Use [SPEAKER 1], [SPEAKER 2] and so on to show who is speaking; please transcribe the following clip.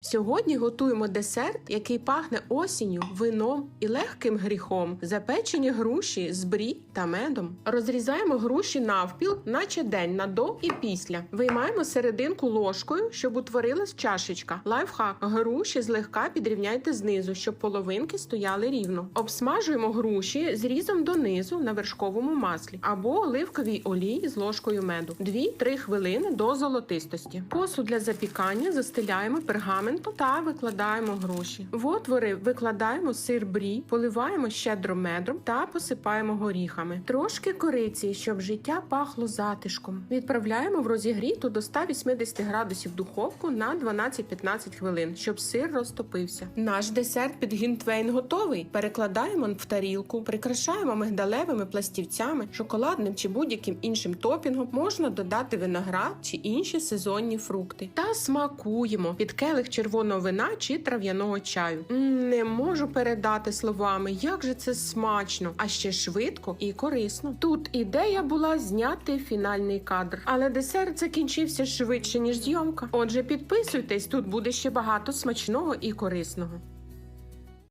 [SPEAKER 1] Сьогодні готуємо десерт, який пахне осінню, вином і легким гріхом. Запечені груші з брі та медом. Розрізаємо груші навпіл, наче день на до і після. Виймаємо серединку ложкою, щоб утворилась чашечка. Лайфхак. Груші злегка підрівняйте знизу, щоб половинки стояли рівно. Обсмажуємо груші зрізом донизу на вершковому маслі або оливковій олії з ложкою меду. 2-3 хвилини до золотистості. Посуд для запікання застеляємо пергаментом та викладаємо груші. В отвори викладаємо сир брі, поливаємо щедро медом та посипаємо горіхами. Трошки кориці, щоб життя пахло затишком. Відправляємо в розігріту до 180 градусів духовку на 12-15 хвилин, щоб сир розтопився. Наш десерт під гінтвейн готовий. Перекладаємо в тарілку, прикрашаємо мигдалевими пластівцями, шоколадним чи будь-яким іншим топінгом. Можна додати виноград чи інші сезонні фрукти. Та смакуємо під келих червоного вина чи трав'яного чаю. Не можу передати словами, як же це смачно, а ще швидко і корисно. Тут ідея була зняти фінальний кадр, але десерт закінчився швидше ніж зйомка. Отже, підписуйтесь, тут буде ще багато смачного і корисного.